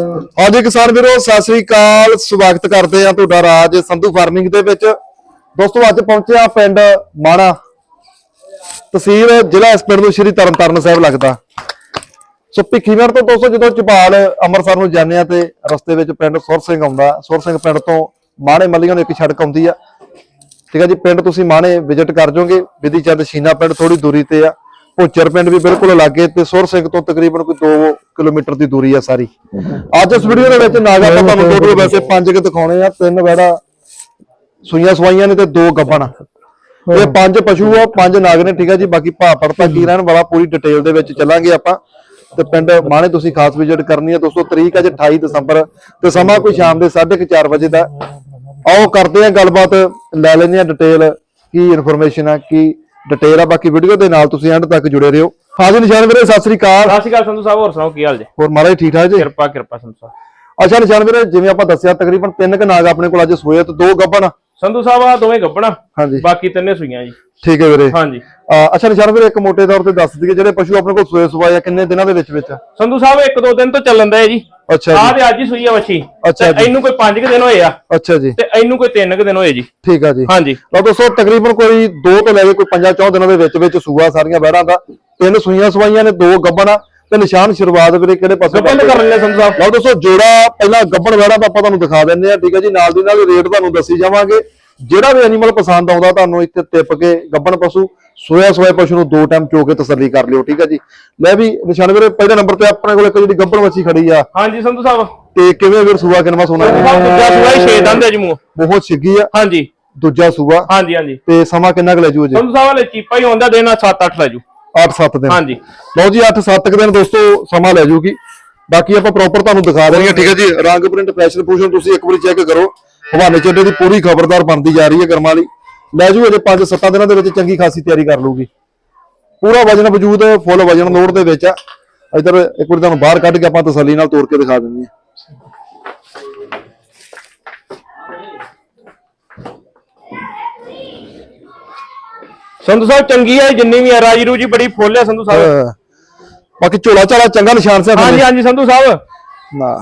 ਹਾਂਜੀ ਕਿਸਾਨ ਵੀਰੋ, ਸਤਿ ਸ੍ਰੀ ਅਕਾਲ, ਸਵਾਗਤ ਕਰਦੇ ਆ ਤੁਹਾਡਾ ਰਾਜ ਸੰਧੂ ਫਾਰਮਿੰਗ ਦੇ ਵਿੱਚ। ਦੋਸਤੋ, ਅੱਜ ਪਹੁੰਚਿਆ ਪਿੰਡ ਮਾਣਾ। ਤਹਿਸੀਲ ਜ਼ਿਲ੍ਹਾ ਇਸ ਪਿੰਡ ਨੂੰ ਸ਼੍ਰੀ ਤਰਨਤਾਰਨ ਸਾਹਿਬ ਲੱਗਦਾ। ਸੋ ਭਿੱਖੀਵਿੰਡ ਤੋਂ ਦੋਸਤੋ, ਜਦੋਂ ਚਪਾਲ ਅੰਮ੍ਰਿਤਸਰ ਨੂੰ ਜਾਂਦੇ ਆ ਤੇ ਰਸਤੇ ਵਿੱਚ ਪਿੰਡ ਸੁਰ ਸਿੰਘ ਆਉਂਦਾ। ਸੁਰ ਸਿੰਘ ਪਿੰਡ ਤੋਂ ਮਾਣੇ ਮੱਲੀਆਂ ਨੂੰ ਇੱਕ ਸੜਕ ਆਉਂਦੀ ਆ। ਠੀਕ ਆ ਜੀ, ਪਿੰਡ ਤੁਸੀਂ ਮਾਣੇ ਵਿਜ਼ਿਟ ਕਰ ਜਾਓਗੇ। ਵਿਧੀ ਚੰਦ ਸ਼ੀਨਾ ਪਿੰਡ ਥੋੜੀ ਦੂਰੀ ਤੇ ਆ। ਭੋਚਰ ਪਿੰਡ ਵੀ ਬਿਲਕੁਲ ਲਾਗੇ ਤੇ ਸੁਰ ਸਿੰਘ ਤੋਂ ਤਕਰੀਬਨ ਕੋਈ 2 ਕਿਲੋਮੀਟਰ ਦੀ ਦੂਰੀ ਆ ਸਾਰੀ। ਅੱਜ ਇਸ ਵੀਡੀਓ ਦੇ ਵਿੱਚ ਨਾਗਾ ਆਪਾਂ ਤੁਹਾਨੂੰ ਟੋਟਲ ਵੈਸੇ ਪੰਜ ਕਿ ਦਿਖਾਉਣੇ ਆ, ਤਿੰਨ ਵੈੜਾ ਸੂਈਆਂ ਸਵਾਈਆਂ ਨੇ ਤੇ ਦੋ ਗੱਬਣ ਇਹ ਪੰਜ ਪਸ਼ੂ ਆ ਪੰਜ ਨਾਗ ਨੇ, ਠੀਕ ਆ ਜੀ, ਬਾਕੀ ਭਾ ਪੜਤਾ ਕੀ ਰਹਿਣ ਵਾਲਾ, ਪੂਰੀ ਡਿਟੇਲ ਦੇ ਵਿੱਚ ਚੱਲਾਂਗੇ ਆਪਾਂ। ਤੇ ਪਿੰਡ ਮਾਣੇ ਤੁਸੀਂ ਖਾਸ ਵਿਜ਼ਿਟ ਕਰਨੀ ਹੈ ਦੋਸਤੋ, ਤਰੀਕ ਅੱਜ 28 ਦਸੰਬਰ ਤੇ ਸਮਾਂ ਕੋਈ ਸ਼ਾਮ ਦੇ 4:30 ਵਜੇ ਦਾ। ਆਓ, ਕਰਦੇ ਆ ਗੱਲਬਾਤ, ਲੈ ਲੈਂਦੇ ਆ ਡਿਟੇਲ ਕੀ ਇਨਫੋਰਮੇਸ਼ਨ ਆ, ਕੀ ਡਿਟੇਲ ਆ ਬਾਕੀ ਵੀਡੀਓ ਦੇ ਨਾਲ ਤੁਸੀਂ ਐਂਡ ਤੱਕ ਜੁੜੇ ਰਹੋ। ਹਾਜ਼ਰ ਨਿਸ਼ਾਨ ਵੀਰੇ ਸਤਿ ਸ੍ਰੀ ਅਕਾਲ। ਸਤਿ ਸ਼੍ਰੀ ਅਕਾਲ ਸੰਧੂ ਸਾਹਿਬ ਹੋਰ ਸੁਣਾਓ ਕੀ ਹਾਲ ਜੀ? ਹੋਰ ਮਹਾਰਾਜ ਠੀਕ ਠਾਕ ਜੀ? ਕਿਰਪਾ ਕਿਰਪਾ ਸੰਧੂ ਸਾਹਿਬ। ਅੱਛਾ ਨਿਸ਼ਾਨ ਵੀਰੇ ਜਿਵੇਂ ਆਪਾਂ ਦੱਸਿਆ ਤਕਰੀਬਨ ਤਿੰਨ ਕ ਨਾਗ ਆਪਣੇ ਕੋਲ ਅੱਜ ਸੋਏ ਤੇ ਦੋ ਗੱਬਣ। ਸੰਧੂ ਸਾਹਿਬ ਆ ਦੋਵੇਂ ਗੱਬਣਾ ਹਾਂਜੀ। ਬਾਕੀ ਤਿੰਨੇ ਸੂਈਆਂ ਜੀ। ਠੀਕ ਹੈ ਵੀਰੇ। ਹਾਂਜੀ। ਅੱਛਾ ਨਿਸ਼ਾਨ ਵੀਰੇ ਇੱਕ ਮੋਟੇ ਤੌਰ ਤੇ ਦੱਸ ਦਈਏ ਜਿਹੜੇ ਪਸ਼ੂ ਆਪਣੇ ਕੋਲ ਸੋਏ ਸਵਾਏ ਆ ਕਿੰਨੇ ਦਿਨਾਂ ਦੇ ਵਿੱਚ ਵਿੱਚ ਸੰਧੂ ਸਾਹਿਬ ਇੱਕ ਦੋ ਦਿਨ ਤੋਂ ਚੱਲਣ ਦਾ ਹੈ ਜੀ। ਅੱਛਾ ਆਹ ਜੀ ਤੇ ਅੱਜ ਹੀ ਸੂਈ ਆ ਵੱਛੀ ਅੱਛਾ ਤੇ ਜੀ। ਇਹਨੂੰ ਕੋਈ 5 ਦਿਨ ਹੋਏ ਆ। ਅੱਛਾ ਜੀ। ਤੇ ਇਹਨੂੰ ਕੋਈ 3 ਦਿਨ ਹੋਏ ਜੀ। ਠੀਕ ਆ ਜੀ। ਹਾਂਜੀ। ਲਓ ਦੋਸਤੋ ਤਕਰੀਬਨ ਕੋਈ 2 ਤੋਂ ਲੈ ਕੇ ਕੋਈ 5-4 ਦਿਨਾਂ ਦੇ ਵਿੱਚ ਵਿੱਚ ਸੂਆ ਸਾਰੀਆਂ ਬਹਿੜਾਂ ਦਾ। ਤਿੰਨ ਸੂਈਆਂ ਸਵਾਈਆਂ ਨੇ ਦੋ ਗੱਬਣਾ ਤੇ ਨਿਸ਼ਾਨ ਸ਼ੁਰੂਆਤ ਵੀਰੇ ਕਿਹੜੇ ਪਾਸੇ ਗੱਬਣ ਤੇ ਕਰ ਲੈਂਦੇ ਸੰਧੂ ਸਾਹਿਬ। ਲਓ ਦੋਸਤੋ ਜੋੜਾ ਪਹਿਲਾਂ ਗੱਬਣ ਵਹਿੜਾ ਦਾ ਆਪਾਂ ਤੁਹਾਨੂੰ ਦਿਖਾ ਦਿੰਦੇ ਆ ਠੀਕ ਹੈ ਜੀ ਨਾਲ ਦੀ ਨਾਲ ਰੇਟ ਤੁਹਾਨੂੰ ਦੱਸੀ ਜਾਵਾਂਗੇ। ਜਿਹੜਾ ਵੀ ਐਨੀਮਲ ਪਸੰਦ ਆਉਂਦਾ ਤੁਹਾਨੂੰ ਇੱਥੇ ਟਿੱਪ ਕੇ ਗੱਬਣ ਪਸ਼ੂ ਸੋਇਆ ਸੋਇਆ ਪਸ਼ੂ ਨੂੰ ਦੋ ਟਾਈਮ ਚੋ ਕੇ ਤਸੱਲੀ ਕਰ ਲਿਓ ਠੀਕ ਹੈ ਜੀ। ਲੈ ਵੀ ਨਿਸ਼ਾਨ ਵੀਰੇ ਪਹਿਲੇ ਨੰਬਰ ਤੇ ਆਪਣੇ ਕੋਲ ਇੱਕ ਜਿਹੜੀ ਗੱਬਣ ਵੱਛੀ ਖੜੀ ਆ। ਹਾਂਜੀ ਸੰਧੂ ਸਾਹਿਬ। ਤੇ ਕਿਵੇਂ ਵੀਰ ਸੂਆ ਕਿਨਵਾ ਸੋਨਾ ਸਾਹਿਬ ਦੂਜਾ ਸੂਆ ਹੀ 6 ਦੰਦ ਹੈ ਜੀ ਮੂੰਹ। ਬਹੁਤ ਛਿੱਗੀ ਆ। ਹਾਂਜੀ। ਦੂਜਾ ਸੂਆ। ਹਾਂਜੀ ਹਾਂਜੀ। ਤੇ ਸਮਾਂ ਕਿੰਨਾ ਕੁ ਲੈ ਜੂ ਜੀ ਸੰਧੂ ਸਾਹਿਬ ਵਾਲੇ ਚੀਪਾ ਹੀ ਹੁੰਦਾ ਦੇਣਾ 7-8 ਲੈ ਜੂ। 8-7 ਦਿਨ। ਹਾਂਜੀ। ਲਓ ਜੀ 8-7 ਦਿਨ ਦੋਸਤੋ ਸਮਾਂ ਲੈ ਜੂਗੀ। ਬਾਕੀ ਆਪਾਂ ਪ੍ਰੋਪਰ ਤੁਹਾਨੂੰ ਦਿਖਾ ਦੇਣਗੇ ਠੀਕ ਹੈ ਜੀ ਰੰਗ ਪ੍ਰਿੰਟ ਫੈਸ਼ਨ ਪੂਸ਼ਨ ਤੁਸੀਂ ਇੱਕ ਵਾਰੀ ਚੈੱਕ ਕਰੋ। ਹਵਾਨੇ ਚੱਡੇ ਦੀ ਪੂਰੀ ਖਬਰਦਾਰ ਬਣਦੀ ਜਾ ਰਹੀ ਹੈ ਕਰਮਾਂ ਵਾਲੀ। ਲੈ ਜੂ ਅਜੇ 5-7 ਦਿਨਾਂ ਦੇ ਵਿੱਚ ਚੰਗੀ ਖਾਸੀ ਤਿਆਰੀ ਕਰ ਲੂਗੀ ਪੂਰਾ ਵਜਨ ਵਜੂਦ ਫੁੱਲ ਵਜਨ ਲੋਡ ਦੇ ਵਿੱਚ ਆ। ਇਧਰ ਇੱਕ ਵਾਰੀ ਤੁਹਾਨੂੰ ਬਾਹਰ ਕੱਢ ਕੇ ਆਪਾਂ ਤਸੱਲੀ ਨਾਲ ਤੋੜ ਕੇ ਦਿਖਾ ਦਿੰਦੇ ਹਾਂ। ਸੰਧੂ ਸਾਹਿਬ ਚੰਗੀ ਹੈ ਜਿੰਨੀ ਵੀ ਹੈ ਰਾਜੀ ਰੂਜੀ ਬੜੀ ਫੁੱਲ ਹੈ ਸੰਧੂ ਸਾਹਿਬ। ਅਹ ਬਾਕੀ ਝੋਲਾ ਝਾਲਾ ਚੰਗਾ ਨਿਸ਼ਾਨ ਸੇ ਹਾਂਜੀ ਹਾਂਜੀ ਸੰਧੂ ਸਾਹਿਬ। ਨਾ।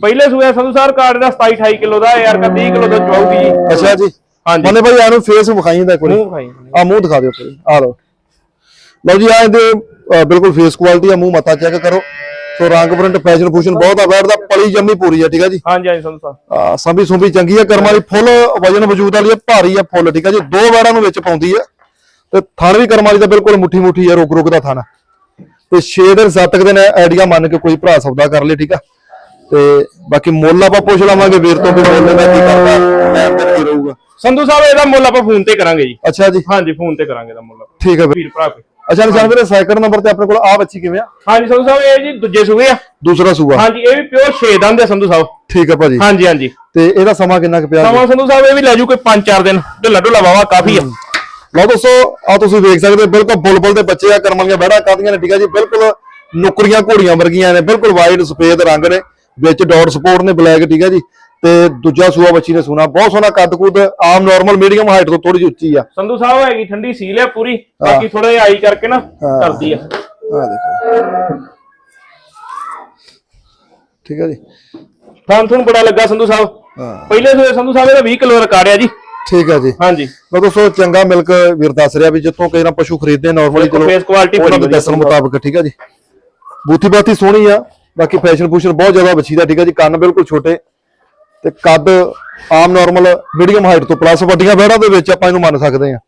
ਪਹਿਲੇ ਸੂਏ ਸੰਧੂ ਸਾਹਿਬ ਕਾਰਡ ਦਾ 27 28 ਕਿਲੋ ਦਾ ਯਾਰ ਕਾ 30 ਕਿਲੋ ਦਾ ਚੌਕੀ ਜੀ ਅੱਛਾ ਜੀ। ਹਾਂਜੀ। ਮੰਨੇ ਭਾਈ ਇਹਨੂੰ ਫੇਸ ਵਿਖਾਈ ਦਾ ਮੂੰਹ ਖਾਈ ਆ ਮੂੰਹ ਦਿਖਾ ਦਿਓ ਤੁਸੀਂ ਆ ਲਓ। ਲਓ ਜੀ ਆ ਇਹਦੇ ਬਿਲਕੁਲ ਫੇਸ ਕੁਆਲਿਟੀ ਆ ਮੂੰਹ ਮੱਥਾ ਚੈੱਕ ਕਰੋ। ਸੋ ਰੰਗ ਪ੍ਰਿੰਟ ਫੈਸ਼ਨ ਫੂਸ਼ਨ ਬਹੁਤ ਆ ਬੈਠਦਾ ਪਲੀ ਜੰਮੀ ਪੂਰੀ ਆ ਠੀਕ ਆ ਜੀ? ਹਾਂਜੀ ਹਾਂਜੀ ਸੰਧੂ ਸਾਹਿਬ। ਆ ਸੰਭੀ ਸੁੰਭੀ ਚੰਗੀ ਆ ਕਰਮ ਵਾਲੀ ਫੁੱਲ ਵਜਨ ਵਜੂਦ ਵਾਲੀ ਆ ਭਾਰੀ ਆ ਫੁੱਲ ਠੀਕ ਆ ਜੀ? ਦੋ ਵਾਰਾਂ ਨੂੰ ਵਿੱਚ ਪਾਉਂਦੀ ਆ। ਤੇ ਥਣ ਵੀ ਕਰਮ ਵਾਲੀ ਦਾ ਬਿਲਕੁਲ ਮੁੱਠੀ ਮੁੱਠੀ ਆ ਰੁਕ ਰੁਕ ਦਾ ਥਣ। ਤੇ 6 ਦਿਨ 7 ਦਿਨ ਆਈਡੀਆ ਮੰਨ ਕੇ ਕੋਈ ਭਰਾ ਸੌਦਾ ਕਰ ਲੇ ਠੀਕ ਆ? ਤੇ ਬਾਕੀ ਮੁੱਲ ਆਪਾਂ ਪੁੱਛ ਲਵਾਂਗੇ ਵੀਰ ਤੋਂ ਵੀ ਮੁੱਲ ਦਾ ਕੀ ਕਰਦਾ ਟਾਈਮ ਤੇ ਕੀ ਰਹੂਗਾ ਸੰਧੂ ਸਾਹਿਬ ਇਹਦਾ ਮੁੱਲ ਆਪਾਂ ਫੋਨ ਤੇ ਕਰਾਂਗੇ ਜੀ। ਅੱਛਾ ਜੀ। ਹਾਂਜੀ ਫੋਨ ਤੇ ਕਰਾਂਗੇ ਇਹਦਾ ਮੁੱਲ। ਠੀਕ ਆ ਵੀਰ ਵੀਰ ਭਰਾ ਅੱਛਾ ਨਿਸ਼ਾਨ ਵੀਰੇ ਸੈਕਿੰਡ ਨੰਬਰ ਤੇ ਆਪਣੇ ਕੋਲ ਆ ਬੱਚੀ ਕਿਵੇਂ ਆ? ਹਾਂਜੀ ਸੰਧੂ ਸਾਹਿਬ ਇਹ ਜੀ ਦੂਜੇ ਸੂਏ ਆ। ਦੂਸਰਾ ਸੂਆ। ਹਾਂਜੀ ਇਹ ਵੀ ਪਿਓਰ 6 ਦੰਦ ਹੈ ਸੰਧੂ ਸਾਹਿਬ। ਠੀਕ ਆ ਭਾਜੀ। ਹਾਂਜੀ ਹਾਂਜੀ। ਤੇ ਇਹਦਾ ਸਮਾਂ ਕਿੰਨਾ ਕੁ ਪਿਆ? ਸਮਾਂ ਸੰਧੂ ਸਾਹਿਬ ਇਹ ਵੀ ਲੈ ਜੂ ਕੋਈ 5-4 ਦਿਨ। ਢਿੱਲਾ ਢੁੱਲਾ ਵਾਵਾ ਕਾਫੀ ਆ। ਲਓ ਦੋਸਤੋ ਆ ਤੁਸੀਂ ਵੇਖ ਸਕਦੇ ਹੋ ਬਿਲਕੁਲ ਬੁਲਬੁਲ ਦੇ ਬੱਚੇ ਆ ਕਰਮਾਂ ਦੀਆਂ ਬਹਿੜਾ ਕਾਦੀਆਂ ਨੇ ਠੀਕ ਆ ਜੀ? ਬਿਲਕੁਲ ਨੁਕਰੀਆਂ ਘੋੜੀਆਂ ਵਰਗੀਆਂ ਨੇ ਬਿਲਕੁਲ ਵਾਈਟ ਸਫੇਦ ਰੰਗ ਨੇ ਵਿੱਚ ਡਾਟ ਸਪੋਰਟ ਨੇ ਬਲੈਕ ਠੀਕ ਆ ਜੀ? ਤੇ ਦੂਜਾ ਸੂਆ ਬੱਚੀ ਨੇ ਸੋਨਾ ਬਹੁਤ ਸੋਹਣਾ ਕੱਦ ਕੁੱਦ ਆਮ ਨਾਰਮਲ ਮੀਡੀਅਮ ਹਾਈਟ ਤੋਂ ਥੋੜੀ ਜਿਹੀ ਉੱਚੀ ਆ। ਸੰਧੂ ਸਾਹਿਬ ਹੈਗੀ ਠੰਡੀ ਸੀਲ ਹੈ ਪੂਰੀ। ਬਾਕੀ ਥੋੜਾ ਜਿਹਾ ਆਈ ਕਰਕੇ ਨਾ ਕਰਦੀ ਆ। ਆ ਦੇਖੋ। ਠੀਕ ਆ ਜੀ। ਤੁਹਾਨੂੰ ਤੁਹਾਨੂੰ ਬੜਾ ਲੱਗਾ ਸੰਧੂ ਸਾਹਿਬ। ਹਾਂ। ਪਹਿਲੇ ਸੂਏ ਸੰਧੂ ਸਾਹਿਬ ਇਹਦਾ 20 ਕਿਲੋ ਰਿਕਾਰਡ ਆ ਜੀ। ਠੀਕ ਆ ਜੀ। ਹਾਂਜੀ। ਲਓ ਦੋਸਤੋ ਚੰਗਾ ਮਿਲਕ ਵੀਰ ਦੱਸ ਰਿਹਾ ਵੀ ਜਿੱਥੋਂ ਨਾ ਪਸ਼ੂ ਖਰੀਦਦੇ ਨਾਰਮਲੀ ਬਿਲਕੁਲ face quality ਉਹਨਾਂ ਦੇ ਦੱਸਣ। ਮੁਤਾਬਕ ਠੀਕ ਆ ਜੀ। ਬੂਥੀ ਬਾਤੀ ਸੋਹਣੀ ਆ ਬਾਕੀ ਫੈਸ਼ਨ ਫੂਸ਼ਨ ਬਹੁਤ ਜ਼ਿਆਦਾ ਬੱਚੀ ਦਾ ਠੀਕ ਆ ਜੀ। ਕੰਨ ਬਿਲਕੁਲ ਛੋਟੇ। ਤੇ ਕੱਦ ਆਮ ਨਾਰਮਲ ਮੀਡੀਅਮ ਹਾਈਟ ਤੋਂ ਪਲੱਸ ਵੱਡੀਆਂ ਬੈੜਾਂ ਦੇ ਵਿੱਚ ਆਪਾਂ ਇਹਨੂੰ ਮੰਨ ਸਕਦੇ ਆ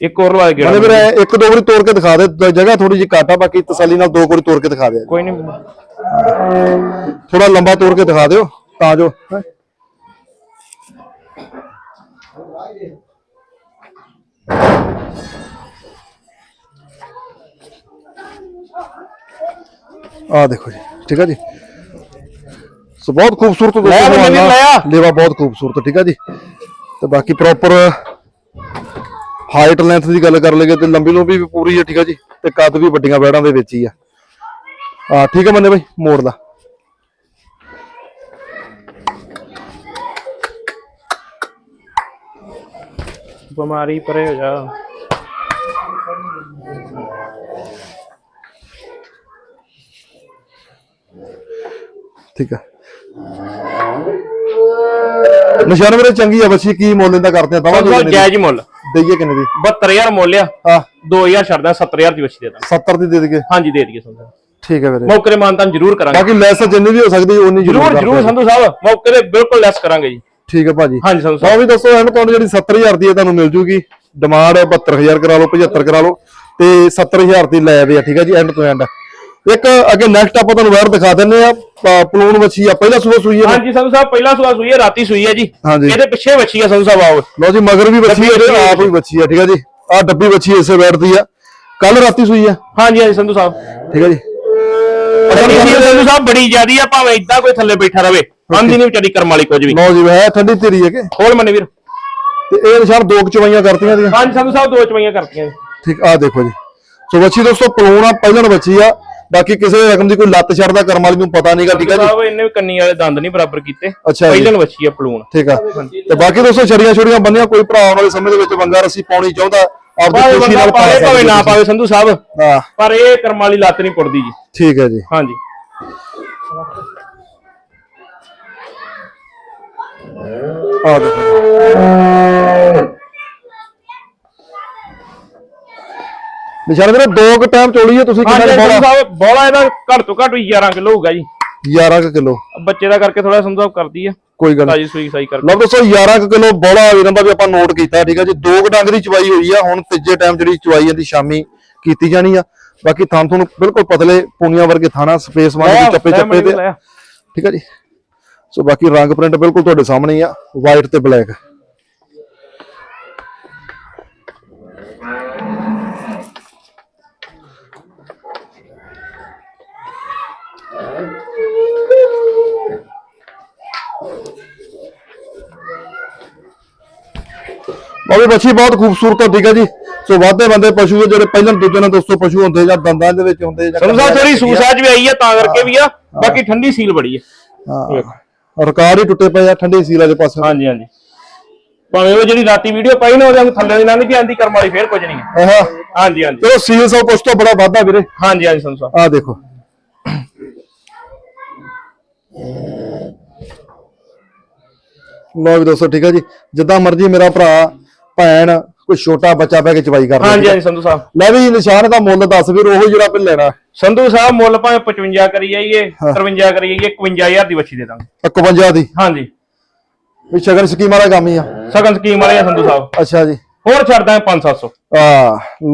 ਇੱਕ ਹੋਰ ਲਵਾ ਕੇ ਮਨੇ ਵੀਰ ਇੱਕ ਦੋ ਵਾਰੀ ਤੋੜ ਕੇ ਦਿਖਾ ਦੇ ਜਗ੍ਹਾ ਥੋੜੀ ਜਿਹੀ ਘੱਟ ਬਾਕੀ ਤਸੱਲੀ ਨਾਲ ਦੋ ਵਾਰੀ ਤੋੜ ਕੇ ਦਿਖਾ ਦੇ। ਕੋਈ ਨਹੀਂ ਥੋੜਾ ਲੰਬਾ ਤੋੜ ਕੇ ਦਿਖਾ ਦਿਓ ਤਾਂ ਜੋ। ਆ ਦੇਖੋ ਜੀ ਠੀਕ ਹੈ ਜੀ? ਸੋ ਬਹੁਤ ਖੂਬਸੂਰਤ। ਲੇਵਾ ਬਹੁਤ ਖੂਬਸੂਰਤ ਠੀਕ ਹੈ ਜੀ? ਤੇ ਬਾਕੀ ਪ੍ਰੋਪਰ ਹਾਈਟ ਲੈਂਥ ਦੀ ਗੱਲ ਕਰ ਲਈਏ ਤੇ ਲੰਬੀ ਲੰਬੀ ਵੀ ਪੂਰੀ ਹੈ ਠੀਕ ਹੈ ਜੀ? ਤੇ ਕੱਦ ਵੀ ਵੱਡੀਆਂ ਬੈੜਾਂ ਦੇ ਵਿੱਚ ਹੀ ਆ। ਆ ਠੀਕ ਹੈ ਮੰਨੇ ਬਾਈ ਮੋੜ ਦਾ ਬਿਮਾਰੀ ਪਰੇ ਹੋ ਜਾ। ਠੀਕ ਹੈ ਨਿਸ਼ਾਨ ਵੀਰੇ ਚੰਗੀ ਆ ਬੱਚੀ ਕੀ ਮੁੱਲ ਇਹਦਾ ਕਰਦੇ ਆ ਦਵਾ ਸੰਧੂ ਸਾਹਿਬ ਜਾਇਜ਼ ਮੁੱਲ। ਦਈਏ ਕਿੰਨੇ ਦੀ? 72000 ਮੁੱਲ ਆ। ਹਾਂ। 2000 ਛੱਡਦਾ 70000 ਦੀ ਬੱਚੀ ਦੇ ਦਾਂ 70 ਦੀ ਦੇ ਦੇਗੇ ਹਾਂਜੀ ਦੇ ਦਈਏ ਸੰਧੂ ਠੀਕ ਹੈ ਵੀਰੇ। ਮੌਕੇ ਮਾਨਤਾਨ ਜ਼ਰੂਰ ਕਰਾਂਗੇ। ਬਾਕੀ ਲੈਸ ਜਿੰਨੀ ਵੀ ਹੋ ਸਕਦੀ ਉਨੀ ਜ਼ਰੂਰ ਜ਼ਰੂਰ। ਸੰਧੂ ਸਾਹਿਬ ਮੌਕੇ ਬਿਲਕੁਲ ਲੈਸ ਕਰਾਂਗੇ ਜੀ। ਠੀਕ ਹੈ ਭਾਜੀ। ਹਾਂਜੀ ਵੀ ਦੱਸੋ ਇਹਨੂੰ ਤੁਹਾਨੂੰ ਜਿਹੜੀ 70000 ਦੀ ਹੈ ਤੁਹਾਨੂੰ ਮਿਲ ਜੂਗੀ। ਡਿਮਾਂਡ 72000 ਕਰਾ ਲਓ 75 ਕਰਾ ਲਓ ਤੇ 70000 ਦੀ ਲੈ ਵੀ ਆ ਠੀਕ ਹੈ ਜੀ ਐਂਡ ਤੋਂ ਐਂਡ ਇੱਕ ਅੱਗੇ ਨੈਕਸਟ ਆਪਾਂ ਤੁਹਾਨੂੰ ਵਾਰ ਦਿਖਾ ਦਿੰਨੇ ਆ ਪਲੂਨ ਵੱਛੀ ਆ ਪਹਿਲਾ ਸੂਆ ਸੂਈ ਹੈ ਹਾਂਜੀ ਸੰਧੂ ਸਾਹਿਬ ਪਹਿਲਾ ਸੁਆ ਸੂਈ ਹੈ ਰਾਤੀ ਸੂਈ ਹੈ ਜੀ। ਇਹਦੇ ਪਿੱਛੇ ਬੱਚੀ ਹੈ ਸੰਧੂ ਸਾਹਿਬ ਆਓ। ਲਓ ਜੀ ਮਗਰ ਵੀ ਵੱਛੀ ਹੈ ਆਪ ਵੀ ਵੱਛੀ ਆ ਠੀਕ ਹੈ ਜੀ। ਆ ਡੱਬੀ ਵੱਛੀ ਇਸੇ ਬੈਠਦੀ ਆ। ਕੱਲ ਰਾਤੀ ਸੂਈ ਆ। ਹਾਂਜੀ ਹਾਂਜੀ ਸੰਧੂ ਸਾਹਿਬ। ਠੀਕ ਹੈ ਜੀ। ਸੰਧੂ ਸਾਹਿਬ ਬੜੀ ਜ਼ਿਆਦੀ ਆ ਭਾਵੇਂ ਇਦਾਂ ਕੋਈ ਥੱਲੇ ਬੈਠਾ ਰਵੇ। ਆਂਦੀ ਨਹੀਂ ਵਿਚਾਰੀ ਕਰਮ ਵਾਲੀ ਕੁਝ ਵੀ। ਲਓ ਜੀ ਹੈ ਠੰਡੀ ਧੀਰੀ ਹੈ ਕਿ ਖੋਲ ਮੰਨੇ ਵੀਰ। ਤੇ ਇਹ ਨਿਸ਼ਾਨ ਦੋ ਚਵਾਈਆਂ ਕਰਤੀਆਂ ਦੀਆਂ। ਹਾਂਜੀ ਸੰਧੂ ਸਾਹਿਬ ਦੋ ਚਵਾਈਆਂ ਕਰਤੀਆਂ। ਠੀਕ ਆ ਦੇਖੋ ਜੀ। ਸੋ ਵੱਛੀ ਦੋਸਤੋ ਪਲੂਣ ਆ ਪਹਿਲਣ ਵੱਛੀ ਆ। ਬਾਕੀ ਕਿਸੇ ਰਕਮ ਦੀ ਕੋਈ ਲੱਤ ਛੱਡਦਾ ਕਰਮ ਵਾਲੀ ਨੂੰ ਪਤਾ ਨਹੀਂਗਾ ਠੀਕ ਹੈ ਜੀ? ਸਾਹਿਬ ਇਹਨੇ ਵੀ ਕੰਨੀ ਵਾਲੇ ਦੰਦ ਨਹੀਂ ਬਰਾਬਰ ਕੀਤੇ। ਅੱਛਾ ਜੀ। ਪਹਿਲਨ ਵੱਛੀ ਆ ਪਲੂਣ। ਠੀਕ ਆ। ਤੇ ਬਾਕੀ ਦੋਸਤੋ ਛੜੀਆਂ ਛੜੀਆਂ ਬੰਨੀਆਂ ਕੋਈ ਭਰਾ ਆਉਣ ਵਾਲੇ ਸਮੇਂ ਦੇ ਵਿੱਚ ਵੰਗਾ ਰੱਸੀ ਪਾਉਣੀ ਚਾਹੁੰਦਾ ਆਪਦੀ ਖੁਸ਼ੀ ਨਾਲ ਪਾ ਪਾਵੇ ਸਕਦਾ ਭਾਵੇਂ ਨਾ। ਪਾਵੇ ਸੰਧੂ ਸਾਹਿਬ। ਹਾਂ। ਪਰ ਇਹ ਕਰਮ ਵਾਲੀ ਲੱਤ ਨਹੀਂ ਪੁੱਟਦੀ ਜੀ। ਠੀਕ ਹੈ ਜੀ। ਹਾਂਜੀ। ਆ ਦੇਖੋ ਨਿਸ਼ਾਨ ਵੀਰੇ ਦੋ ਕੁ ਟਾਈਮ ਚੋਲੀ ਹੈ ਤੁਸੀਂ ਕਿੰਨਾ ਬੋਲਾ? ਸਾਹਿਬ ਬੋਲਾ ਇਹਦਾ ਘੱਟ ਤੋਂ ਘੱਟ ਵੀ 11 ਕਿਲੋ ਹੋਊਗਾ ਜੀ। 11 ਕੁ ਕਿਲੋ। ਬੱਚੇ ਦਾ ਕਰਕੇ ਥੋੜਾ ਸਾਹਿਬ ਕਰਦੀ ਆ। ਕੋਈ ਗੱਲ। ਤਾਜੀ ਸੂਈ ਸਾਈ ਕਰਕੇ। ਲਓ ਦੋਸਤੋ 11 ਕੁ ਕਿਲੋ ਬੋਲਾ ਵੀਰਾਂ ਦਾ ਵੀ ਆਪਾਂ ਨੋਟ ਕੀਤਾ ਠੀਕ ਹੈ ਜੀ। ਦੋ ਕੁ ਡੰਗ ਦੀ ਚਵਾਈ ਹੋਈ ਆ ਹੁਣ ਤੀਜੇ ਟਾਈਮ ਜਿਹੜੀ ਚਵਾਈ ਦੀ ਸ਼ਾਮੀ ਕੀਤੀ ਜਾਣੀ ਆ। ਬਾਕੀ ਥਾਂ ਤੁਹਾਨੂੰ ਬਿਲਕੁਲ ਪਤਲੇ ਪੂਨੀਆਂ ਵਰਗੇ ਥਾਣਾ ਸਪੇਸ ਵਾਂਗ ਚੱਪੇ ਚੱਪੇ ਤੇ। ਆ। ਠੀਕ ਹੈ ਜੀ। ਸੋ ਬਾਕੀ ਰੰਗ ਪ੍ਰਿੰਟ ਬਿਲਕੁਲ ਤੁਹਾਡੇ ਸਾਹਮਣੇ ਹੀ ਆ ਵਾਈਟ ਤੇ ਬਲੈਕ ਬਾਕੀ ਬੱਚੀ ਬਹੁਤ ਖੂਬਸੂਰਤ ਹੈ ਠੀਕ ਹੈ ਜੀ। ਸੋ ਵਾਧੇ ਬੰਦੇ ਪਸ਼ੂ ਜਿਹੜੇ ਪਹਿਲਾਂ ਦੂਜੇ ਨਾਲ ਦੋਸਤੋ ਪਸ਼ੂ ਹੁੰਦੇ ਜਾਂ ਦੰਦਾਂ ਦੇ ਵਿੱਚ ਹੁੰਦੇ ਜਾਂ ਸਾਹਿਬ ਥੋੜੀ ਸੂਸਾਜ ਵੀ ਆਈ ਆ ਤਾਂ ਕਰਕੇ ਵੀ ਆ ਬਾਕੀ ਠੰਡੀ ਸੀਲ ਬੜੀ ਆ। ਹਾਂ। ਰਿਕਾਰਡ ਹੀ ਟੁੱਟੇ ਪਏ ਆ ਠੰਡੀ ਸੀਲਾ ਦੇ ਪਾਸੇ। ਹਾਂਜੀ ਹਾਂਜੀ। ਭਾਵੇਂ ਉਹ ਜਿਹੜੀ ਰਾਤੀ ਵੀਡੀਓ ਪਾਈ ਨਾ ਉਹਦੇ ਵਾਂਗ ਥੱਲੇ ਦੀ ਲੰਘ ਜੀ ਆਂਦੀ ਕਰਮ ਵਾਲੀ ਫੇਰ ਕੁਝ ਨਹੀਂ ਹੈ। ਆਹਾ। ਹਾਂਜੀ ਹਾਂਜੀ। ਚਲੋ ਸੀਲ ਸੌ ਕੁਛ ਤੋਂ ਬੜਾ ਵਾਧਾ ਵੀਰੇ। ਹਾਂਜੀ ਹਾਂਜੀ ਸਾਹਿਬ ਆ ਦੇਖੋ। ਲੋ ਵੀ ਦੋਸਤੋ ਠੀਕ ਹੈ ਜੀ। ਜਿੱਦਾਂ ਮਰਜ਼ੀ ਮੇਰਾ ਭਰਾ ਭੈਣ ਕੋਈ ਛੋਟਾ ਬੱਚਾ ਬਹਿ ਕੇ ਚਵਾਈ ਕਰ ਹਾਂਜੀ ਹਾਂਜੀ ਸੰਧੂ ਸਾਹਿਬ। ਲੈ ਵੀ ਨਿਸ਼ਾਨ ਦਾ ਮੁੱਲ ਦੱਸ ਵੀਰ ਉਹ ਜਿਹੜਾ ਆਪਾਂ ਲੈਣਾ। ਸੰਧੂ ਸਾਹਿਬ ਮੁੱਲ ਭਾਵੇਂ 55 ਕਰੀ ਜਾਈਏ 53 ਕਰੀ ਜਾਈਏ 51000 ਦੀ ਬੱਚੀ ਦੇ ਦਾਂਗੇ। 51 ਦੀ? ਹਾਂਜੀ। ਵੀ ਸ਼ਗਨ ਸਕੀਮ ਵਾਲਾ ਕੰਮ ਹੀ ਆ। ਸਗਨ ਸਕੀਮ ਵਾਲੇ ਆ ਸੰਧੂ ਸਾਹਿਬ। ਅੱਛਾ ਜੀ। ਹੋਰ ਛੱਡ ਦਾਂਗੇ 5-700 ਆ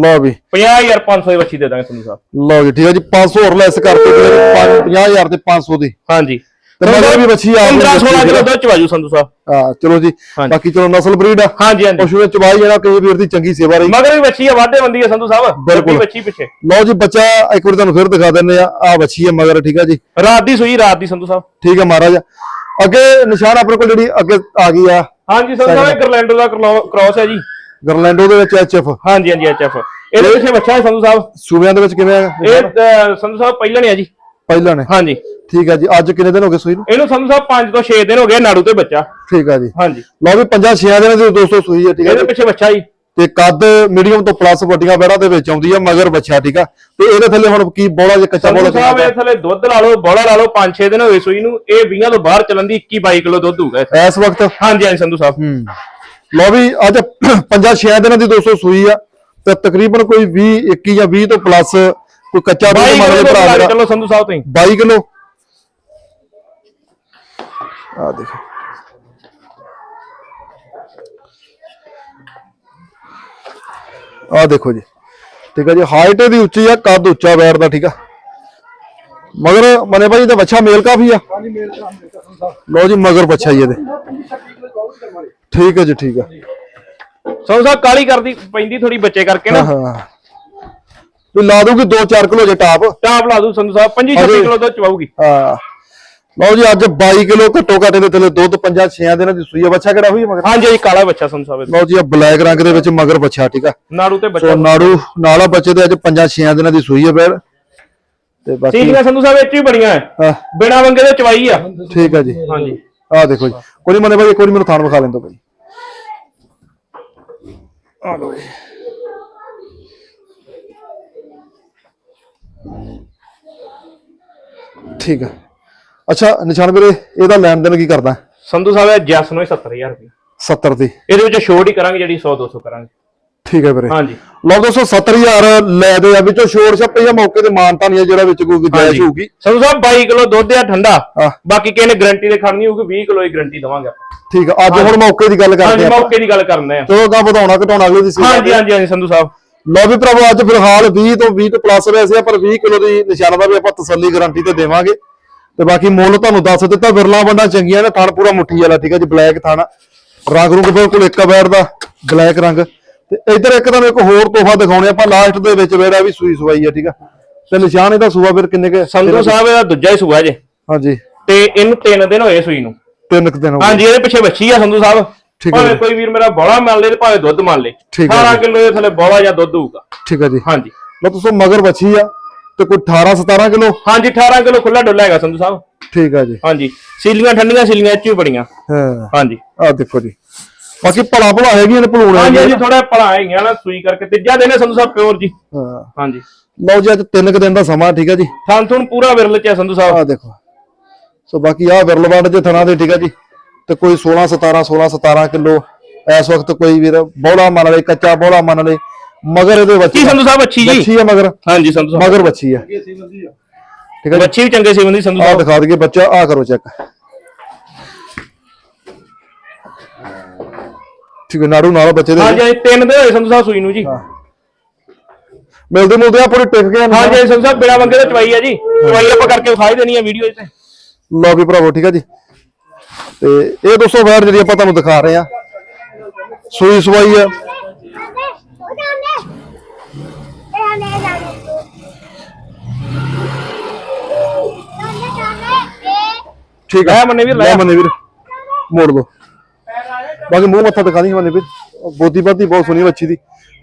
ਲੋ ਵੀ। 50500 ਦੀ ਬੱਚੀ ਦੇ ਦਾਂਗੇ ਸੰਧੂ ਸਾਹਿਬ। ਲੋ ਜੀ ਠੀਕ ਹੈ ਜੀ 500 ਹੋਰ ਲੈਸ ਕਰਕੇ 50000 ਤੇ 500 ਦੀ। ਹਾਂਜੀ। ਮਗਰ ਵੀ ਬੱਚੀ ਆ 15-16 ਕਿਲੋ ਦੁੱਧ ਚਵਾਜੂ ਸੰਧੂ ਸਾਹਿਬ। ਆ ਚਲੋ ਜੀ। ਬਾਕੀ ਚਲੋ ਨਸਲ ਬਰੀਡ ਆ। ਹਾਂਜੀ ਹਾਂਜੀ। ਪਸ਼ੂ ਦੇ ਚਵਾਈ ਜਿਹੜਾ ਕਈ ਵੀਰ ਦੀ ਚੰਗੀ ਸੇਵਾ ਰਹੀ। ਮਗਰ ਵੀ ਬੱਚੀ ਆ ਵਾਢੇ ਬੰਦੀ ਆ ਸੰਧੂ ਸਾਹਿਬ। ਬਿਲਕੁਲ। ਬੱਚੀ ਪਿੱਛੇ। ਲਓ ਜੀ ਬੱਚਾ ਇੱਕ ਵਾਰ ਤੁਹਾਨੂੰ ਫਿਰ ਦਿਖਾ ਦਿੰਨੇ ਆ। ਆ ਬੱਚੀ ਹੈ ਮਗਰ ਠੀਕ ਹੈ ਜੀ। ਰਾਤ ਦੀ ਸੂਈ ਰਾਤ ਦੀ ਸੰਧੂ ਸਾਹਿਬ। ਠੀਕ ਹੈ ਮਹਾਰਾਜ। ਅੱਗੇ ਨਿਸ਼ਾਨ ਆਪਣੇ ਕੋਲ ਜਿਹੜੀ ਅੱਗੇ ਆ ਗਈ ਆ। ਹਾਂਜੀ ਸੰਧੂ ਸਾਹਿਬ ਗਰਲੈਂਡੋ ਦਾ ਕ੍ਰਾਸ ਹੈ ਜੀ। ਗਰਲੈਂਡੋ ਦੇ ਵਿੱਚ ਐਚਐਫ ਹਾਂਜੀ ਹਾਂਜੀ ਐਚਐਫ ਇਹਦੇ ਪਿੱਛੇ ਬੱਚਾ ਹੈ ਸੰਧੂ ਸਾਹਿਬ। ਸੂਬਿਆਂ ਦੇ ਵਿੱਚ ਕਿਵੇਂ ਆ? ਇਹ ਸੰਧੂ ਸਾਹਿਬ ਪਹਿਲਾਂ ਨੇ ਆ ਜੀ। ਪਹਿਲਾਂ ਨੇ? ਹਾਂਜੀ। ਠੀਕ ਹੈ ਜੀ ਅੱਜ ਕਿੰਨੇ ਦਿਨ ਹੋ ਗਏ ਸੂਈ ਨੂੰ? ਇਹਨੂੰ ਸੰਧੂ ਸਾਹਿਬ 5 ਤੋਂ 6 ਦਿਨ ਹੋ ਗਏ ਨਾੜੂ ਤੇ ਬੱਚਾ। ਠੀਕ ਹੈ ਜੀ। ਹਾਂਜੀ। ਲਓ ਵੀ ਪੰਜਾਂ ਛੇਆਂ ਦਿਨਾਂ ਦੀ ਦੋਸਤੋ ਸੂਈ ਹੈ ਠੀਕ ਹੈ ਇਹਦੇ ਪਿੱਛੇ ਬੱਚਾ ਜੀ। ਤੇ ਕੱਦ ਮੀਡੀਅਮ ਤੋਂ ਪਲੱਸ ਵੱਡੀਆਂ ਬੈੜਾਂ ਦੇ ਵਿੱਚ ਆਉਂਦੀ ਆ ਮਗਰ ਬੱਚਾ ਠੀਕ ਆ। ਤੇ ਇਹਦੇ ਥੱਲੇ ਹੁਣ ਕੀ ਬੋਲਾ ਜੇ ਕੱਚਾ ਬੋਲਾ ਸਾਹਿਬ ਇਹ ਥੱਲੇ ਦੁੱਧ ਲਾ ਲਓ ਬੋਲਾ ਲਾ ਲਓ 5-6 ਦਿਨ ਹੋਏ ਸੂਈ ਨੂੰ। ਇਹ 20 ਤੋਂ ਬਾਹਰ ਚੱਲਣ ਦੀ 21-22 ਕਿਲੋ ਦੁੱਧ ਹੋਊਗਾ। ਇਸ ਵਕਤ? ਹਾਂਜੀ ਹਾਂਜੀ ਸੰਧੂ ਸਾਹਿਬ। ਹੂੰ। ਲਓ ਵੀ ਅੱਜ ਪੰਜਾਂ ਛੇਆਂ ਦਿਨਾਂ ਦੀ ਦੋਸਤੋ ਸੂਈ ਆ ਤੇ ਤਕਰੀਬਨ ਕੋਈ 20 21 ਜਾਂ 20 ਤੋਂ ਪਲੱਸ ਕੋਈ ਕੱਚਾ ਦੁੱਧ 22 ਮੰਨ ਲਓ ਭਰਾ ਲਾ ਮੇਰਾ। ਚੱਲੋ ਸੰਧੂ ਸਾਹਿਬ ਤੁਸੀਂ 22 ਕਿਲੋ। ਆ ਦੇਖੋ। ਆ ਦੇਖੋ ਜੀ। ਠੀਕ ਹੈ ਜੀ ਹਾਈਟ ਇਹਦੀ ਉੱਚੀ ਆ ਕੱਦ ਉੱਚਾ ਬੈਠ ਦਾ ਠੀਕ ਆ। ਮਗਰ ਮਨੇ ਭਾਈ ਤੇ ਬੱਚਾ ਮੇਲ ਕਾਫੀ ਆ। ਲਓ ਜੀ ਮਗਰ ਬੱਚਾ ਹੀ ਇਹਦੇ। ਠੀਕ ਹੈ ਜੀ ਠੀਕ ਆ। ਸੰਧੂ ਸਾਹਿਬ ਕਾਲੀ ਕਰਦੀ ਪੈਂਦੀ ਥੋੜੀ ਬੱਚੇ ਕਰਕੇ ਨਾ। ਹਾਂ। ਵੀ ਲਾ ਦੂਗੀ 2-4 ਕਿਲੋ ਜੇ ਟਾਪ। ਟਾਪ ਲਾ ਦੂ ਸੰਧੂ ਸਾਹਿਬ 25 26 ਕਿਲੋ ਦੁੱਧ ਚਵਾਉਗੀ ਹਾਂ। ਲਓ ਜੀ ਅੱਜ 22 ਕਿਲੋ ਘੱਟੋ ਘੱਟ ਦੇ ਥੱਲੇ ਦੁੱਧ 5-6 ਦਿਨਾਂ ਦੀ ਸੂਈ ਆ। ਬੱਚਾ ਕਿਹੜਾ ਹੋਈ ਮਗਰ? ਹਾਂਜੀ ਕਾਲਾ ਬੱਚਾ ਸੰਧੂ ਸਾਹਿਬ ਇਹਦਾ। ਲਓ ਜੀ ਆ ਬਲੈਕ ਰੰਗ ਦੇ ਵਿੱਚ ਮਗਰ ਬੱਚਾ ਠੀਕ ਆ? ਨਾੜੂ ਤੇ ਸੋ ਬੱਚਾ ਨਾੜੂ ਨਾਲਾ ਬੱਚੇ ਦੇ ਅੱਜ 5-6 ਦਿਨਾਂ ਦੀ ਸੂਈ ਆ ਬੈੜ ਤੇ ਬਾਕੀ ਠੀਕ ਹੈ ਸੰਧੂ ਸਾਹਿਬ 'ਚ ਵੀ ਬੜੀਆਂ ਹੈ ਹਾਂ, ਬਿਨਾ ਵੰਗੇ ਦੇ ਚਵਾਈ ਆ। ਠੀਕ ਆ ਜੀ। ਹਾਂਜੀ। ਆ ਦੇਖੋ ਜੀ। ਕੋਈ ਨੀ ਮਨੇ ਭਾਈ ਇੱਕ ਵਾਰੀ ਮੈਨੂੰ ਥਾਣ ਵਿਖਾ ਲੈਣ ਦਿਓ ਭਾਈ। ਆ ਲਓ ਜੀ। ਠੀਕ ਹੈ ਅੱਛਾ ਨਿਸ਼ਾਨ ਵੀਰੇ ਇਹਦਾ ਲੈਣ ਦੇਣ ਕੀ ਕਰਦਾ? ਸੰਧੂ ਸਾਹਿਬ ਜੈਸ ਨੂੰ ਹੀ 70000 ਰੁਪਏ। 70 ਦੀ। ਇਹਦੇ ਵਿੱਚ ਛੋਟ ਹੀ ਕਰਾਂਗੇ ਜਿਹੜੀ 100 200 ਕਰਾਂਗੇ। ਠੀਕ ਹੈ ਵੀਰੇ। ਹਾਂਜੀ। ਲਓ ਦੋਸਤੋ 70000 ਲੈ ਦੇ ਆ। ਵਿੱਚੋਂ ਛੋੜ ਛੱਪੇ ਜਾਂ ਮੌਕੇ ਤੇ ਮਾਨਤਾ ਨਹੀਂ ਆ ਜਿਹੜਾ ਵਿੱਚ ਕੋਈ ਗੁੰਜਾਇਸ਼ ਹੋਊਗੀ। ਸੰਧੂ ਸਾਹਿਬ 22 ਕਿਲੋ ਦੁੱਧ ਆ ਠੰਡਾ। ਹਾਂ। ਬਾਕੀ ਕਿਸੇ ਨੇ ਗਾਰੰਟੀ ਦੇ ਖੜਨੀ ਹੋਊਗੀ 20 ਕਿਲੋ ਦੀ ਗਾਰੰਟੀ ਦਵਾਂਗੇ ਆਪਾਂ। ਠੀਕ ਆ। ਅੱਜ ਹੁਣ ਮੌਕੇ ਦੀ ਗੱਲ ਕਰਦੇ ਹਾਂਜੀ ਆ ਮੌਕੇ ਦੀ ਗੱਲ ਕਰਨੇ ਆ। ਚਲੋ ਤਾਂ ਵਧਾਉਣਾ ਘਟਾਉਣਾ ਅਗਲੇ ਦੀ ਸੀ ਹਾਂਜੀ ਹਾਂਜੀ ਹਾਂਜੀ ਸੰਧੂ ਸਾਹਿਬ। ਲਓ ਵੀ ਭਰਾਵੋ ਅੱਜ ਫਿਲਹਾਲ 20 ਤੋਂ 20 ਤੋਂ ਪਲੱਸ ਵੈਸੇ ਆ ਪਰ 20 ਕਿਲੋ ਦੀ ਨਿਸ਼ਾਨਾ ਵੀ ਆਪਾਂ ਤਸੱਲੀ ਗਾਰੰਟੀ ਤੇ ਦੇਵਾਂਗੇ। ਤੇ ਬਾਕੀ ਮੁੱਲ ਤੁਹਾਨੂੰ ਦੱਸ ਦਿੱਤਾ ਵਿਰਲਾ ਬੰਡਾ ਚੰਗੀਆਂ ਨੇ ਥਣ ਪੂਰਾ ਮੁੱਠੀ ਵਾਲਾ ਠੀਕ ਹੈ ਜੀ ਬਲੈਕ ਥਣ। ਰੰਗ ਰੁੰਗ ਬਿਲਕੁਲ ਇੱਕ ਬੈੜ ਦਾ ਬਲੈਕ ਰੰਗ। ਤੇ ਇਧਰ ਇੱਕ ਤੁਹਾਨੂੰ ਇੱਕ ਹੋਰ ਤੋਹਫਾ ਦਿਖਾਉਣੇ ਆਪਾਂ ਲਾਸਟ ਦੇ ਵਿੱਚ ਬੈੜਾ ਵੀ ਸੂਈ ਸਵਾਈ ਆ ਠੀਕ ਆ। ਤੇ ਨਿਸ਼ਾਨ ਇਹਦਾ ਸੂਆ ਫਿਰ ਕਿੰਨੇ ਕੇ ਸੰਧੂ ਸਾਹਿਬ ਇਹਦਾ ਦੂਜਾ ਹੀ ਸੂਆ ਜੇ। ਹਾਂਜੀ। ਤੇ ਇਹਨੂੰ 3 ਦਿਨ ਹੋਏ ਸੂਈ ਨੂੰ। ਤਿੰਨ ਕੁ ਦਿਨ ਹੋ ਗਏ। ਹਾਂਜੀ ਇਹਦੇ ਪਿੱਛੇ ਬੱਚੀ ਆ ਸੰਧੂ ਸਾਹਿਬ। ਠੀਕ ਹੈ ਭਾਵੇਂ ਜੀ। ਕੋਈ ਵੀਰ ਮੇਰਾ ਬੋਲਾ ਮੰਨ ਲੇ ਤੇ ਭਾਵੇਂ ਦੁੱਧ ਮੰਨ ਲੇ। ਠੀਕ ਹੈ 18 ਜੀ। ਕਿਲੋ ਦੇ ਥੱਲੇ ਬੋਲਾ ਜਾਂ ਦੁੱਧ ਹੋਊਗਾ। ਠੀਕ ਹੈ ਜੀ। ਹਾਂਜੀ। ਲਓ ਤੁਸੀਂ ਮਗਰ ਬੱਚੀ ਆ ਤੇ ਕੋਈ 18 17 ਕਿਲੋ? ਹਾਂਜੀ 18 ਕਿਲੋ ਖੁੱਲਾ ਡੁੱਲਾ ਹੈਗਾ ਸੰਧੂ ਸਾਹਿਬ। ਠੀਕ ਆ ਜੀ। ਹਾਂਜੀ। ਸੀਲੀਆਂ ਠੰਡੀਆਂ ਸੀਲੀਆਂ ਇੱਚ ਵੀ ਬੜੀਆਂ। ਹਾਂ। ਹਾਂਜੀ। ਆ ਦੇਖੋ ਜੀ। ਬਾਕੀ ਭਲਾ ਭਲਾ ਹੈਗੀਆਂ ਨੇ ਭਲੂਣ ਹਾਂਜੀ ਨੇ। ਥੋੜਾ ਭਲਾ ਹੈਗੀਆਂ ਨਾ ਸੂਈ ਕਰਕੇ ਤੀਜਾ ਦਿਨ ਹੈ ਸੰਧੂ ਸਾਹਿਬ ਪਿਓਰ ਜੀ। ਹਾਂ। ਹਾਂਜੀ। ਲਓ ਜੀ ਅੱਜ ਤਿੰਨ ਕੁ ਦਿਨ ਦਾ ਸਮਾਂ ਠੀਕ ਹੈ ਜੀ। ਥਾਂ ਥੁਣ ਪੂਰਾ ਵਿਰਲ ਚ ਹੈ ਸੰਧੂ ਸਾਹਿਬ। ਆ ਦੇਖੋ। ਸੋ ਬਾਕੀ ਆ ਵਿਰਲਵੰਡ ਦੇ ਥਣਾ ਦੇ ਠੀਕ ਹੈ ਜੀ। ਤੇ ਕੋਈ 16 17 16 17 ਕਿਲੋ ਇਸ ਵਕਤ ਕੋਈ ਵੀਰ ਬੋਲਾ ਮੰਨ ਲਏ ਕੱਚਾ ਬੋਲਾ ਮੰਨ ਲਏ ਮਗਰ ਇਹਦੇ ਬੱਚੀ ਕੀ ਸੰਧੂ ਸਾਹਿਬ ਅੱਛੀ ਜੀ? ਬੱਚੀ ਆ ਮਗਰ। ਹਾਂਜੀ ਸੰਧੂ ਸਾਹਿਬ। ਮਗਰ ਬੱਚੀ ਆ। ਠੀਕ ਹੈ ਜੀ? ਬੱਚੀ ਵੀ ਚੰਗੇ ਸੀ ਬੰਦੀ ਸੰਧੂ ਆ ਸਾਹਿਬ। ਦਿਖਾ ਦਈਏ ਬੱਚਾ ਆ ਕਰੋ ਚੈੱਕ ਠੀਕ ਹੈ ਨਾੜੂ ਨਾਲ ਬੱਚੇ ਦੇ। ਹਾਂਜੀ ਹਾਂਜੀ ਤਿੰਨ ਦਿਨ ਹੋਏ ਸੰਧੂ ਸਾਹਿਬ ਸੂਈ ਨੂੰ ਜੀ। ਮਿਲਦੇ ਮਿਲਦੇ ਆ ਪੂਰੇ ਟਿਕ ਗਏ ਨੇ। ਹਾਂਜੀ ਸੰਧੂ ਸਾਹਿਬ ਬਿਨਾ ਮੰਗੇ ਤੇ ਚਵਾਈ ਆ ਜੀ। ਚਵਾਈ ਆਪਾਂ ਕਰਕੇ ਵਿਖਾਈ ਦੇਣੀ ਆ ਵੀਡੀਓ 'ਚ। ਤੇ ਲਓ ਵੀ ਭਰਾਵੋ ਠੀਕ ਹੈ ਜੀ? ਤੇ ਇਹ ਦੋਸਤੋ ਵੈਰ ਜਿਹੜੀ ਆਪਾਂ ਤੁਹਾਨੂੰ ਦਿਖਾ ਰਹੇ ਆ ਸੂਈ ਸਵਾਈ ਆ। ਠੀਕ ਆ। ਮੰਨੇ ਵੀਰ, ਲੈ। ਮੰਨੇ ਵੀਰ ਮੋੜ ਦੋ। ਬਾਕੀ ਮੂੰਹ ਮੱਥਾ ਦਿਖਾ ਦੀ ਮੰਨੇ ਵੀਰ ਬੋਦੀ ਬਾਦੀ ਬਹੁਤ ਸੋਹਣੀ ਬੱਚੀ ਦੀ।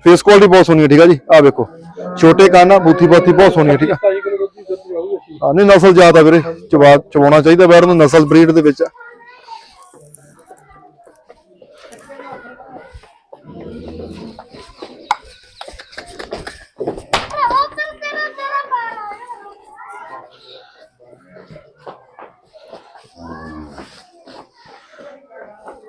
ਫੇਸ ਕੁਆਲਿਟੀ ਬਹੁਤ ਸੋਹਣੀ ਹੈ ਠੀਕ ਆ ਜੀ? ਆ ਵੇਖੋ। ਛੋਟੇ ਕੰਨ ਆ ਬੂਥੀ ਬਾਤੀ ਬਹੁਤ ਸੋਹਣੀ ਹੈ ਠੀਕ ਆ? ਆ ਨਹੀਂ ਨਸਲ ਜ਼ਿਆਦਾ ਵੀਰੇ। ਚਵਾ ਚਵਾਉਣਾ ਚਾਹੀਦਾ ਵੈਰ ਨੂੰ ਨਸਲ ਬਰੀਡ ਦੇ ਵਿੱਚ ਆ।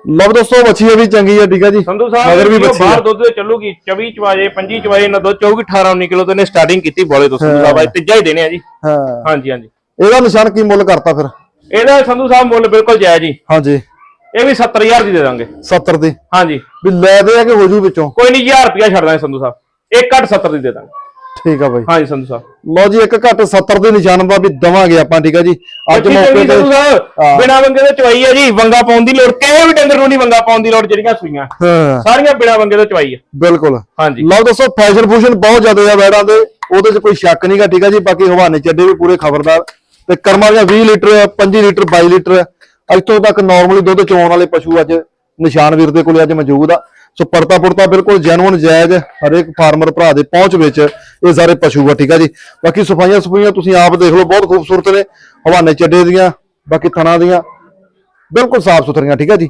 ਲਵ ਦੋਸਤੋ ਮੱਛੀ ਵੀ ਚੰਗੀ ਹੈ ਠੀਕ ਹੈ ਜੀ। ਸੰਧੂ ਸਾਹਿਬ ਮਗਰ ਵੀ ਬੱਚੀ ਬਾਹਰ ਦੁੱਧ ਤੇ ਚੱਲੂਗੀ 24 ਚਵਾਜੇ 25 ਚਵਾਜੇ ਨਾ ਦੁੱਧ ਚੋਗੀ 18 19 ਕਿਲੋ ਤੋਂ ਨੇ ਸਟਾਰਟਿੰਗ ਕੀਤੀ ਬੋਲੇ ਤੋਂ ਸੰਧੂ ਸਾਹਿਬ ਅੱਜ ਤੀਜਾ ਹੀ ਦੇਣੇ ਆ ਜੀ। ਹਾਂ। ਹਾਂਜੀ ਹਾਂਜੀ। ਇਹਦਾ ਨਿਸ਼ਾਨ ਕੀ ਮੁੱਲ ਕਰਤਾ ਫਿਰ? ਇਹਦਾ ਸੰਧੂ ਸਾਹਿਬ ਮੁੱਲ ਬਿਲਕੁਲ ਜਾਇਜ਼ ਜੀ। ਹਾਂਜੀ। ਇਹ ਵੀ 70000 ਦੀ ਦੇ ਦਾਂਗੇ। 70 ਦੀ? ਹਾਂਜੀ। ਵੀ ਲੈ ਦੇ ਆ ਕਿ ਹੋ ਜੂ ਵਿੱਚੋਂ? ਕੋਈ ਨਹੀਂ 1000 ਰੁਪਿਆ ਛੱਡ ਦਾਂਗੇ ਸੰਧੂ ਸਾਹਿਬ। ਇੱਕ ਘੱਟ 70 ਦੀ ਦੇ ਦਾਂਗੇ। ਠੀਕ ਆ ਬਾਈ। ਹਾਂਜੀ ਸੰਧੂ ਸਾਹਿਬ। ਲਓ ਜੀ ਇੱਕ ਘੱਟ 70 ਦੇ ਨਿਸ਼ਾਨ ਦਾ ਵੀ ਦਵਾਂਗੇ ਆਪਾਂ ਠੀਕ ਆ ਜੀ। ਅੱਜ ਮੌਕੇ ਤੇ ਹਾਂ। ਬਿਨਾ ਵੰਗੇ ਦੇ ਚਵਾਈ ਆ ਜੀ ਵੰਗਾ ਪਾਉਣ ਦੀ ਲੋੜ ਕਿਸੇ ਵੀ ਡੰਗਰ ਨੂੰ ਨਹੀਂ ਵੰਗਾ ਪਾਉਣ ਦੀ ਲੋੜ ਜਿਹੜੀਆਂ ਸੂਈਆਂ। ਹਾਂ। ਸਾਰੀਆਂ ਬਿਨਾ ਵੰਗੇ ਦੇ ਚਵਾਈ ਆ। ਬਿਲਕੁਲ। ਹਾਂਜੀ। ਲਓ ਦੋਸਤੋ ਫੈਸ਼ਨ ਫੂਸ਼ਨ ਬਹੁਤ ਜ਼ਿਆਦਾ ਆ ਵੈੜਾਂ ਦੇ ਉਹਦੇ 'ਚ ਕੋਈ ਸ਼ੱਕ ਨਹੀਂਗਾ ਠੀਕ ਆ ਜੀ। ਬਾਕੀ ਹਵਾਨੇ ਚੱਡੇ ਵੀ ਪੂਰੇ ਖਬਰਦਾਰ। ਤੇ ਕਰਮਾਂ ਦੀਆਂ 20 ਲੀਟਰ 25 ਲੀਟਰ 22 ਲੀਟਰ। ਇੱਥੋਂ ਤੱਕ ਨਾਰਮਲੀ ਦੁੱਧ ਚੋਣ ਵਾਲੇ ਪਸ਼ੂ ਅੱਜ ਨਿਸ਼ਾਨ ਵੀਰ ਦੇ ਕੋਲੇ ਅੱਜ ਮੌਜੂਦ ਆ। ਸੋ ਪਰਤਾ ਪੁਰਤਾ ਬਿਲਕੁਲ ਜੈਨੂਨ ਜਾਇਜ਼ ਹਰੇਕ ਫਾਰਮਰ ਭਰਾ ਦੇ ਪਹੁੰਚ ਵਿੱਚ ਇਹ ਸਾਰੇ ਪਸ਼ੂ ਆ ਠੀਕ ਆ ਜੀ? ਬਾਕੀ ਸਫਾਈਆਂ ਸਫਾਈਆਂ ਤੁਸੀਂ ਆਪ ਦੇਖ ਲਓ ਬਹੁਤ ਖੂਬਸੂਰਤ ਨੇ। ਹਵਾਨੇ ਚੱਡੇ ਦੀਆਂ ਬਾਕੀ ਥਣਾ ਦੀਆਂ ਬਿਲਕੁਲ ਸਾਫ਼ ਸੁਥਰੀਆਂ ਠੀਕ ਆ ਜੀ?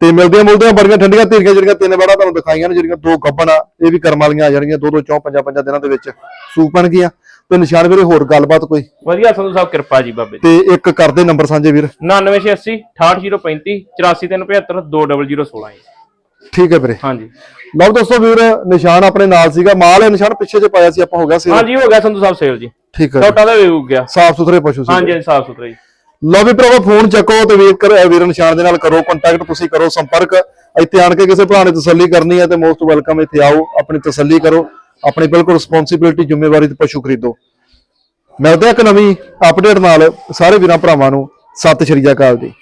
ਤੇ ਮਿਲਦੀਆਂ ਮਿਲਦੀਆਂ ਬੜੀਆਂ ਠੰਡੀਆਂ ਧੀਰੀਆਂ ਜਿਹੜੀਆਂ ਤਿੰਨ ਬੜਾ ਤੁਹਾਨੂੰ ਦਿਖਾਈਆਂ ਨੇ ਜਿਹੜੀਆਂ ਦੋ ਗੱਬਣ ਆ ਇਹ ਵੀ ਕਰਮ ਵਾਲੀਆਂ ਆ ਜਾਣਗੀਆਂ ਦੋ ਦੋ ਚੌਂ ਪੰਜਾਂ ਪੰਜਾਂ ਦਿਨਾਂ ਦੇ ਵਿੱਚ ਸੂਪ ਬਣ ਗਈਆਂ। ਤੇ ਨਿਸ਼ਾਨ ਵੀਰੇ ਹੋਰ ਗੱਲਬਾਤ ਕੋਈ? ਵਧੀਆ ਸੰਧੂ ਸਾਹਿਬ ਕਿਰਪਾ ਜੀ ਬਾਬੇ ਤੇ ਇੱਕ ਕਰਦੇ ਨੰਬਰ ਸਾਂਝੇ ਵੀਰ। 9980 68035 84375 20016 ਜੀ। ਠੀਕ ਹੈ ਵੀਰੇ। ਹਾਂਜੀ। ਲਓ ਦੋਸਤੋ ਵੀਰ ਨਿਸ਼ਾਨ ਆਪਣੇ ਨਾਲ ਸੀਗਾ। ਮਾਲ ਇਹ ਨਿਸ਼ਾਨ ਪਿੱਛੇ ਜੇ ਪਾਇਆ ਸੀ ਆਪਾਂ ਹੋ ਗਿਆ ਸੀ ਹਾਂਜੀ ਹੋ ਗਿਆ ਸੰਧੂ ਸਾਹਿਬ ਸੇਲ ਜੀ। ਠੀਕ ਹੈ। ਛੋਟਾ ਦਾ ਵੀ ਹੋ ਗਿਆ। ਸਾਫ਼ ਸੁਥਰੇ ਪਸ਼ੂ ਸੀ। ਹਾਂਜੀ ਹਾਂਜੀ ਸਾਫ਼ ਸੁਥਰਾ ਜੀ। ਲਓ ਵੀ ਭਰਾਵਾ ਫੋਨ ਚੱਕੋ ਤੇ ਵੀਰ ਕਰ ਵੀਰ ਨਿਸ਼ਾਨ ਦੇ ਨਾਲ ਕਰੋ ਕੰਟੈਕਟ ਤੁਸੀਂ ਕਰੋ ਸੰਪਰਕ। ਇੱਥੇ ਆਣ ਕੇ ਕਿਸੇ ਭਰਾ ਨੇ ਤਸੱਲੀ ਕਰਨੀ ਹੈ ਤੇ ਮੋਸਟ ਵੈਲਕਮ ਇੱਥੇ ਆਓ ਆਪਣੀ ਤਸੱਲੀ ਕਰੋ ਆਪਣੀ ਬਿਲਕੁਲ ਰਿਸਪੌਂਸਿਬਿਲਟੀ ਜ਼ਿੰਮੇਵਾਰੀ ਤੇ ਪਸ਼ੂ ਖਰੀਦੋ। ਮਿਲਦੇ ਆ ਇੱਕ ਨਵੀਂ ਅਪਡੇਟ ਨਾਲ ਸਾਰੇ ਵੀਰਾਂ ਭਰਾਵਾਂ ਨੂੰ। ਸਤਿ ਸ਼੍ਰੀ ਅਕਾਲ ਜੀ।